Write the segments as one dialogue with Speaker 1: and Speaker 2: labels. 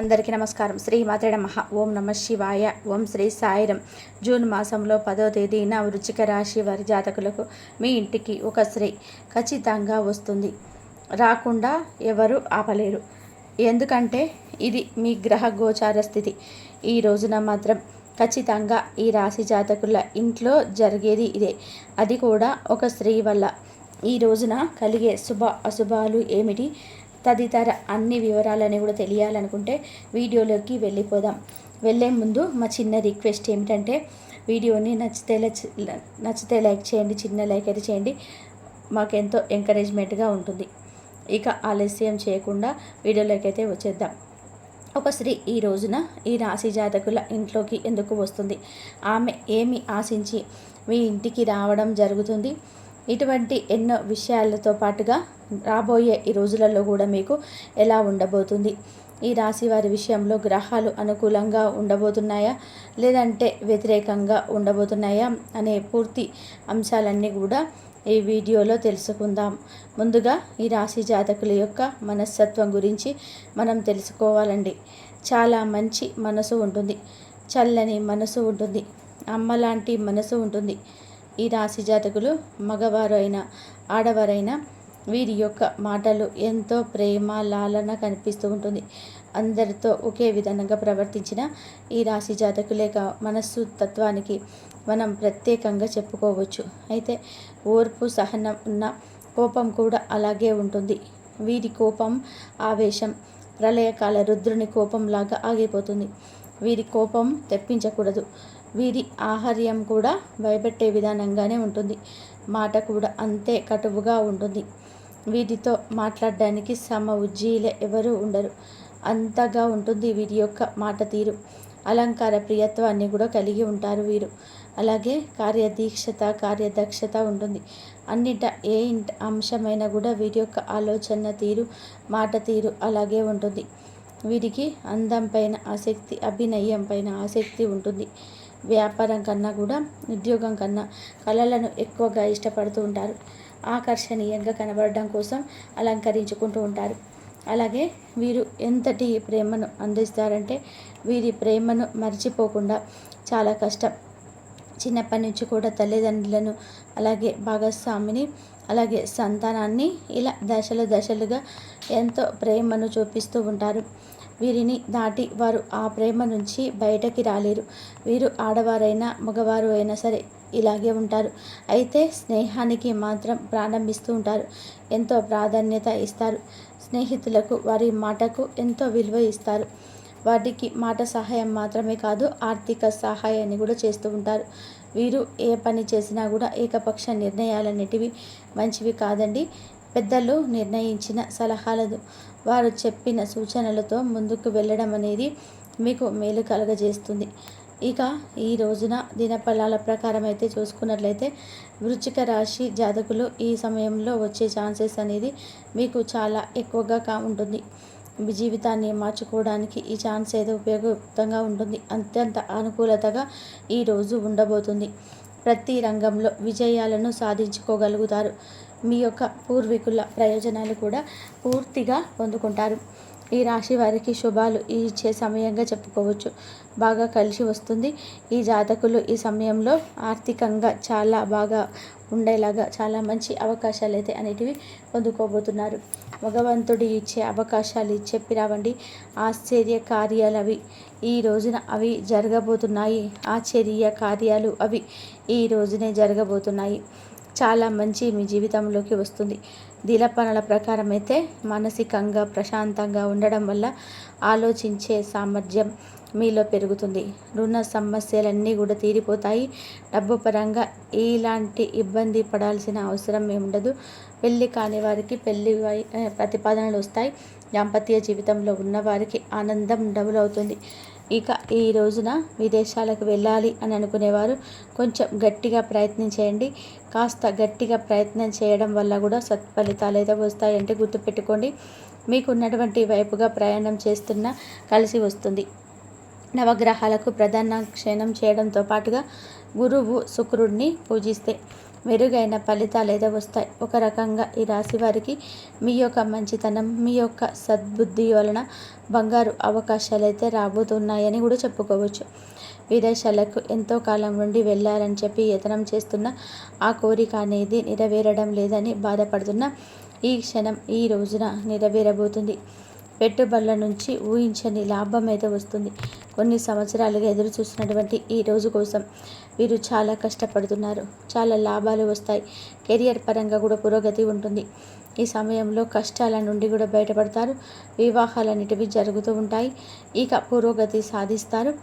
Speaker 1: అందరికీ నమస్కారం. శ్రీ మాతే నమః. ఓం నమ శివాయ. ఓం శ్రీ సాయిరం. జూన్ మాసంలో పదో తేదీన వృచ్చిక రాశి వారి జాతకులకు మీ ఇంటికి ఒక స్త్రీ ఖచ్చితంగా వస్తుంది. రాకుండా ఎవరు ఆపలేరు. ఎందుకంటే ఇది మీ గ్రహ గోచార స్థితి. ఈ రోజున మాత్రం ఖచ్చితంగా ఈ రాశి జాతకుల ఇంట్లో జరిగేది ఇదే. అది కూడా ఒక స్త్రీ వల్ల. ఈ రోజున కలిగే శుభ అశుభాలు ఏమిటి? తదితర అన్ని వివరాలని కూడా తెలియాలనుకుంటే వీడియోలోకి వెళ్ళిపోదాం. వెళ్ళే ముందు మా చిన్న రిక్వెస్ట్ ఏమిటంటే వీడియోని నచ్చితే లచ్- నచ్చితే లైక్ చేయండి చిన్న లైక్ అయితే చేయండి. మాకెంతో ఎంకరేజ్మెంట్గా ఉంటుంది. ఇక ఆలస్యం చేయకుండా వీడియోలోకి అయితే వచ్చేద్దాం. ఒక స్త్రీ ఈ రోజున ఈ రాశి జాతకుల ఇంట్లోకి ఎందుకు వస్తుంది? ఆమె ఏమి ఆశించి మీ ఇంటికి రావడం జరుగుతుంది? ఇటువంటి ఎన్నో విషయాలతో పాటుగా రాబోయే ఈ రోజులలో కూడా మీకు ఎలా ఉండబోతుంది? ఈ రాశి వారి విషయంలో గ్రహాలు అనుకూలంగా ఉండబోతున్నాయా? లేదంటే వ్యతిరేకంగా ఉండబోతున్నాయా? అనే పూర్తి అంశాలన్నీ కూడా ఈ వీడియోలో తెలుసుకుందాం. ముందుగా ఈ రాశి జాతకుల యొక్క మనస్తత్వం గురించి మనం తెలుసుకోవాలండి. చాలా మంచి మనసు ఉంటుంది. చల్లని మనసు ఉంటుంది. అమ్మ లాంటి మనసు ఉంటుంది. ఈ రాశి జాతకులు మగవారు అయినా ఆడవారైనా వీరి యొక్క మాటలు ఎంతో ప్రేమ లాలన కనిపిస్తూ ఉంటుంది. అందరితో ఒకే విధంగా ప్రవర్తించిన ఈ రాశి జాతకులేక మనస్సు తత్వానికి మనం ప్రత్యేకంగా చెప్పుకోవచ్చు. అయితే ఓర్పు సహనం ఉన్న కోపం కూడా అలాగే ఉంటుంది. వీరి కోపం ఆవేశం ప్రళయకాల రుద్రుని కోపంలాగా ఆగిపోతుంది. వీరి కోపం తెప్పించకూడదు. వీరి ఆహార్యం కూడా భయపెట్టే విధానంగానే ఉంటుంది. మాట కూడా అంతే కటువుగా ఉంటుంది. వీటితో మాట్లాడడానికి సమ ఉజ్జీలే ఎవరు ఉండరు. అంతగా ఉంటుంది వీరి యొక్క మాట తీరు. అలంకార ప్రియత్వాన్ని కూడా కలిగి ఉంటారు వీరు. అలాగే కార్యదీక్షత కార్యదక్షత ఉంటుంది. అన్నిట ఏ ఇంట అంశమైనా కూడా వీరి యొక్క ఆలోచన తీరు మాట తీరు అలాగే ఉంటుంది. వీరికి అందం పైన ఆసక్తి అభినయం పైన ఆసక్తి ఉంటుంది. వ్యాపారం కన్నా కూడా ఉద్యోగం కన్నా కళలను ఎక్కువగా ఇష్టపడుతూ ఉంటారు. ఆకర్షణీయంగా కనబడడం కోసం అలంకరించుకుంటూ ఉంటారు. అలాగే వీరు ఎంతటి ప్రేమను అందిస్తారంటే వీరి ప్రేమను మర్చిపోకుండా చాలా కష్టం. చిన్నప్పటి నుంచి కూడా తల్లిదండ్రులను అలాగే భాగస్వామిని అలాగే సంతానాన్ని ఇలా దశలు దశలుగా ఎంతో ప్రేమను చూపిస్తూ ఉంటారు. వీరిని దాటి వారు ఆ ప్రేమ నుంచి బయటకి రాలేరు. వీరు ఆడవారైనా మగవారు అయినా సరే ఇలాగే ఉంటారు. అయితే స్నేహానికి మాత్రం ప్రారంభిస్తూ ఉంటారు. ఎంతో ప్రాధాన్యత ఇస్తారు. స్నేహితులకు వారి మాటకు ఎంతో విలువ ఇస్తారు. వాటికి మాట సహాయం మాత్రమే కాదు ఆర్థిక సహాయాన్ని కూడా చేస్తూ ఉంటారు. వీరు ఏ పని చేసినా కూడా ఏకపక్ష నిర్ణయాలన్నిటివి మంచివి కాదండి. పెద్దలు నిర్ణయించిన సలహాలను వారు చెప్పిన సూచనలతో ముందుకు వెళ్ళడం అనేది మీకు మేలు కలగజేస్తుంది. ఇక ఈ రోజున దినఫలాల ప్రకారం అయితే చూసుకున్నట్లయితే వృచ్చిక రాశి జాతకులు ఈ సమయంలో వచ్చే ఛాన్సెస్ అనేది మీకు చాలా ఎక్కువగా కా ఉంటుంది. మీ జీవితాన్ని మార్చుకోవడానికి ఈ ఛాన్స్ ఏదో ఉపయోగయుక్తంగా ఉంటుంది. అత్యంత అనుకూలతగా ఈ రోజు ఉండబోతుంది. ప్రతి రంగంలో విజయాలను సాధించుకోగలుగుతారు. మీ యొక్క పూర్వీకుల ప్రయోజనాలు కూడా పూర్తిగా పొందుకుంటారు. ఈ రాశి వారికి శుభాలు ఇచ్చే సమయంగా చెప్పుకోవచ్చు. బాగా కలిసి వస్తుంది. ఈ జాతకులు ఈ సమయంలో ఆర్థికంగా చాలా బాగా ఉండేలాగా చాలా మంచి అవకాశాలు అయితే అనేటివి పొందుకోబోతున్నారు. భగవంతుడి ఇచ్చే అవకాశాలు చెప్పి రావండి ఆశ్చర్య కార్యాలు అవి ఈ రోజున అవి జరగబోతున్నాయి. ఆశ్చర్య కార్యాలు అవి ఈ రోజునే జరగబోతున్నాయి. చాలా మంచి మీ జీవితంలోకి వస్తుంది. దిలపనల ప్రకారం అయితే మానసికంగా ప్రశాంతంగా ఉండడం వల్ల ఆలోచించే సామర్థ్యం మీలో పెరుగుతుంది. రుణ సమస్యలన్నీ కూడా తీరిపోతాయి. డబ్బు పరంగా ఎలాంటి ఇబ్బంది పడాల్సిన అవసరం ఏముండదు పెళ్ళి కాని వారికి పెళ్ళి వై- ప్రతిపాదనలు వస్తాయి. దాంపత్య జీవితంలో ఉన్నవారికి ఆనందం డబుల్ అవుతుంది. ఇక ఈ రోజున విదేశాలకు వెళ్ళాలి అని అనుకునేవారు. కొంచెం గట్టిగా ప్రయత్నం చేయండి. కాస్త గట్టిగా ప్రయత్నం చేయడం వల్ల కూడా సత్ఫలితాలు అయితే వస్తాయంటే గుర్తుపెట్టుకోండి. మీకున్నటువంటి వైపుగా ప్రయాణం చేస్తున్న కలిసి వస్తుంది. నవగ్రహాలకు ప్రధాన క్షీణం చేయడంతో పాటుగా గురువు శుక్రుడిని పూజిస్తే మెరుగైన ఫలితాలు ఏదో వస్తాయి ఒక రకంగా ఈ రాశి వారికి మీ యొక్క మంచితనం మీ యొక్క సద్బుద్ధి వలన బంగారు అవకాశాలు అయితే రాబోతున్నాయని కూడా చెప్పుకోవచ్చు. విదేశాలకు ఎంతో కాలం నుండి వెళ్ళాలని చెప్పి యతనం చేస్తున్న ఆ కోరిక అనేది నెరవేరడం లేదని బాధపడుతున్న ఈ క్షణం ఈ రోజున నెరవేరబోతుంది. పెట్టుబడుల నుంచి ఊహించని లాభం అయితే వస్తుంది. కొన్ని సంవత్సరాలుగా ఎదురు చూస్తున్నటువంటి ఈ రోజు కోసం వీరు చాలా కష్టపడుతున్నారు. చాలా లాభాలు వస్తాయి. కెరియర్ పరంగా కూడా పురోగతి ఉంటుంది. ఈ సమయంలో కష్టాల నుండి కూడా బయటపడతారు. వివాహాలన్నిటివి జరుగుతూ ఉంటాయి. ఇక పురోగతి సాధిస్తారు.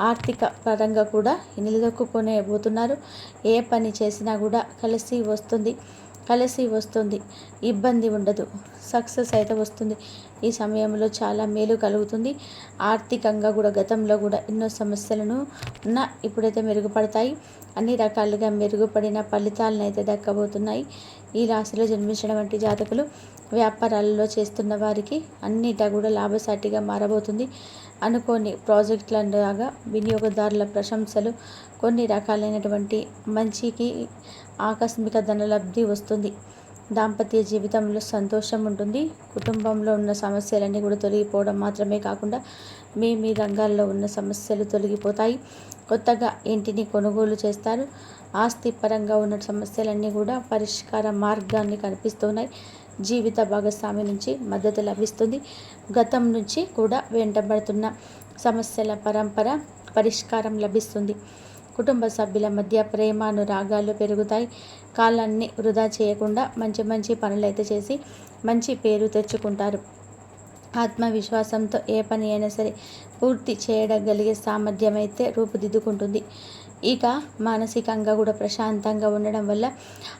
Speaker 1: ఆర్థిక పరంగా కూడా నిలదొక్కునే పోతున్నారు ఏ పని చేసినా కూడా కలిసి వస్తుంది. కలిసి వస్తుంది. ఇబ్బంది ఉండదు. సక్సెస్ అయితే వస్తుంది. ఈ సమయంలో చాలా మేలు కలుగుతుంది. ఆర్థికంగా కూడా గతంలో కూడా ఎన్నో సమస్యలను ఉన్న ఇప్పుడైతే మెరుగుపడతాయి. అన్ని రకాలుగా మెరుగుపడిన ఫలితాలను అయితే దక్కబోతున్నాయి. ఈ రాశిలో జన్మించిన వంటి జాతకులు వ్యాపారాలలో చేస్తున్న వారికి అన్నిటా కూడా లాభసాటిగా మారబోతుంది. అనుకోని ప్రాజెక్టులలాగా వినియోగదారుల ప్రశంసలు కొన్ని రకాలైనటువంటి మంచికి ఆకస్మిక ధనలబ్ధి వస్తుంది. దాంపత్య జీవితంలో సంతోషం ఉంటుంది. కుటుంబంలో ఉన్న సమస్యలన్నీ కూడా తొలగిపోవడం మాత్రమే కాకుండా మీ మీ రంగాల్లో ఉన్న సమస్యలు తొలగిపోతాయి. కొత్తగా ఇంటిని కొనుగోలు చేస్తారు. ఆస్తి పరంగా ఉన్న సమస్యలన్నీ కూడా పరిష్కార మార్గాన్ని కనిపిస్తున్నాయి. జీవిత భాగస్వామి నుంచి మద్దతు లభిస్తుంది. గతం నుంచి కూడా వెంటబడుతున్న సమస్యల పరంపర పరిష్కారం లభిస్తుంది. కుటుంబ సభ్యుల మధ్య ప్రేమానురాగాలు పెరుగుతాయి. కాలాన్ని వృధా చేయకుండా మంచి మంచి పనులైతే చేసి మంచి పేరు తెచ్చుకుంటారు. ఆత్మవిశ్వాసంతో ఏ పని అయినా సరే పూర్తి చేయగలిగే సామర్థ్యం అయితే రూపుదిద్దుకుంటుంది. ఇక మానసికంగా కూడా ప్రశాంతంగా ఉండడం వల్ల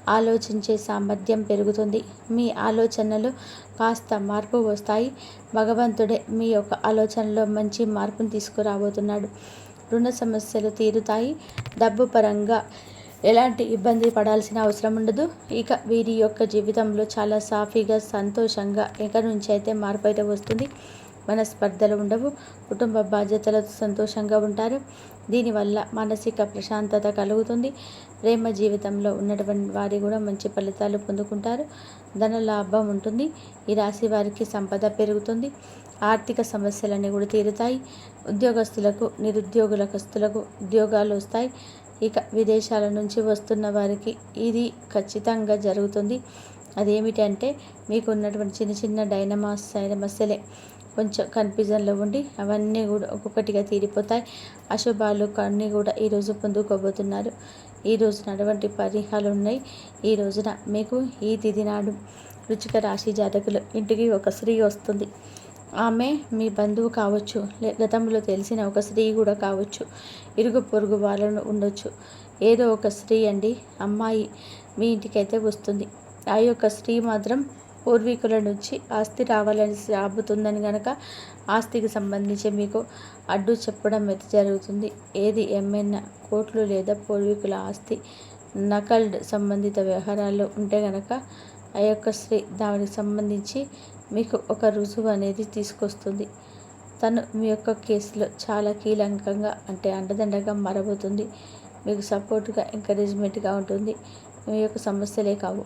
Speaker 1: ఆలోచించే సామర్థ్యం పెరుగుతుంది. మీ ఆలోచనలు కాస్త మార్పు వస్తాయి. భగవంతుడే మీ యొక్క ఆలోచనలో మంచి మార్పును తీసుకురాబోతున్నాడు. రుణ సమస్యలు తీరుతాయి. డబ్బు పరంగా ఎలాంటి ఇబ్బంది పడాల్సిన అవసరం ఉండదు. ఇక వీరి యొక్క జీవితంలో చాలా సాఫీగా సంతోషంగా ఎక్కడి నుంచి అయితే మార్పు అయితే వస్తుంది? మన స్పర్ధలు ఉండవు. కుటుంబ బాధ్యతలతో సంతోషంగా ఉంటారు. దీనివల్ల మానసిక ప్రశాంతత కలుగుతుంది. ప్రేమ జీవితంలో ఉన్నటువంటి వారి కూడా మంచి ఫలితాలు పొందుకుంటారు. ధన లాభం ఉంటుంది. ఈ రాశి వారికి సంపద పెరుగుతుంది. ఆర్థిక సమస్యలన్నీ కూడా తీరుతాయి. ఉద్యోగస్తులకు నిరుద్యోగులకస్తులకు ఉద్యోగాలు వస్తాయి. ఇక విదేశాల నుంచి వస్తున్న వారికి ఇది ఖచ్చితంగా జరుగుతుంది. అదేమిటంటే మీకు ఉన్నటువంటి చిన్న చిన్న డైనమాస్ సమస్యలే కొంచెం కన్ఫ్యూజన్లో ఉండి అవన్నీ కూడా ఒక్కొక్కటిగా తీరిపోతాయి. అశుభాలు అన్నీ కూడా ఈరోజు పొందుకోబోతున్నారు. ఈ రోజున అటువంటి పరిహారాలు ఉన్నాయి. ఈ రోజున మీకు ఈ తిథి నాడు రుచిక రాశి జాతకులు ఇంటికి ఒక స్త్రీ వస్తుంది. ఆమె మీ బంధువు కావచ్చు లే గతంలో తెలిసిన ఒక స్త్రీ కూడా కావచ్చు. ఇరుగు పొరుగు వాళ్ళను ఉండొచ్చు. ఏదో ఒక స్త్రీ అండి. అమ్మాయి మీ ఇంటికైతే వస్తుంది. ఆ యొక్క స్త్రీ మాత్రం పూర్వీకుల నుంచి ఆస్తి రావాలని రాబోతుందని కనుక ఆస్తికి సంబంధించి మీకు అడ్డు చెప్పడం అయితే జరుగుతుంది. ఏది ఏమైనా కోట్లు లేదా పూర్వీకుల ఆస్తి నకల్డ్ సంబంధిత వ్యవహారాలు ఉంటే కనుక ఆ యొక్క స్త్రీ దానికి సంబంధించి మీకు ఒక రుజువు అనేది తీసుకొస్తుంది. తను మీ యొక్క కేసులో చాలా కీలకంగా అంటే అండదండగా మారబోతుంది. మీకు సపోర్ట్గా ఎంకరేజ్మెంట్గా ఉంటుంది. మీ యొక్క సమస్యలే కావు.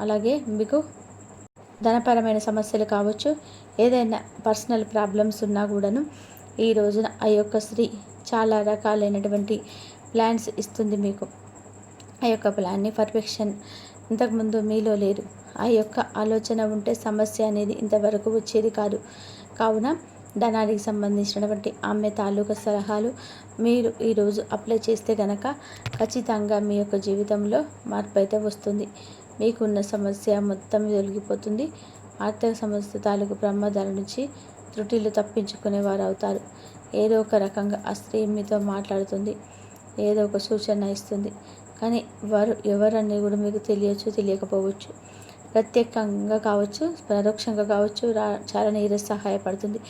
Speaker 1: అలాగే మీకు ధనపరమైన సమస్యలు కావచ్చు. ఏదైనా పర్సనల్ ప్రాబ్లమ్స్ ఉన్నా కూడాను ఈ రోజున ఆ యొక్క స్త్రీ చాలా రకాలైనటువంటి ప్లాన్స్ ఇస్తుంది మీకు. ఆ యొక్క ప్లాన్ని పర్ఫెక్షన్ ఇంతకుముందు మీలో లేరు. ఆ యొక్క ఆలోచన ఉంటే సమస్య అనేది ఇంతవరకు వచ్చేది కాదు. కావున ధనానికి సంబంధించినటువంటి ఆమె తాలూకా సలహాలు మీరు ఈరోజు అప్లై చేస్తే కనుక ఖచ్చితంగా మీ యొక్క జీవితంలో మార్పు అయితే వస్తుంది. మీకున్న సమస్య మొత్తం తొలగిపోతుంది ఆర్థిక సమస్య తాలూకు ప్రమాదాల నుంచి త్రుటిలు తప్పించుకునేవారు అవుతారు ఏదో ఒక రకంగా ఆ స్త్రీ మీతో మాట్లాడుతుంది. ఏదో ఒక సూచన ఇస్తుంది. కానీ వారు ఎవరనేది కూడా మీకు తెలియచ్చు తెలియకపోవచ్చు. ప్రత్యేకంగా కావచ్చు పరోక్షంగా కావచ్చు రా చాలా నీరు సహాయపడుతుంది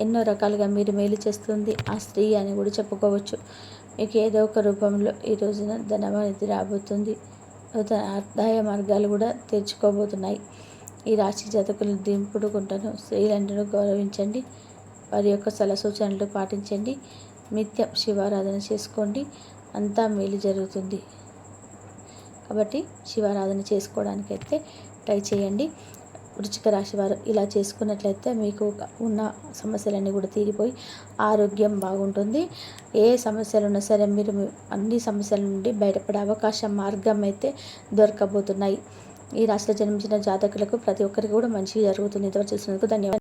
Speaker 1: ఎన్నో రకాలుగా మీరు మేలు చేస్తుంది ఆ స్త్రీ అని కూడా చెప్పుకోవచ్చు. మీకు ఏదో ఒక రూపంలో ఈ రోజున ధనం అనేది రాబోతుంది. ఆదాయ మార్గాలు కూడా తెరుచుకోబోతున్నాయి. ఈ రాశి జాతకులు దింపుడుకుంటాను స్త్రీలందరూ గౌరవించండి. వారి యొక్క సలహా సూచనలు పాటించండి. నిత్యం శివారాధన చేసుకోండి. అంతా మేలు జరుగుతుంది. కాబట్టి శివారాధన చేసుకోవడానికి అయితే ట్రై చేయండి. వృచ్చిక రాశి వారు ఇలా చేసుకున్నట్లయితే మీకు ఉన్న సమస్యలన్నీ కూడా తీరిపోయి ఆరోగ్యం బాగుంటుంది. ఏ సమస్యలు ఉన్నా సరే మీరు అన్ని సమస్యల నుండి బయటపడే అవకాశం మార్గం అయితే దొరకబోతున్నాయి. ఈ రాశిలో జన్మించిన జాతకులకు ప్రతి ఒక్కరికి కూడా మంచిగా జరుగుతుంది. ఇంతవరకు చూసినందుకు ధన్యవాదాలు.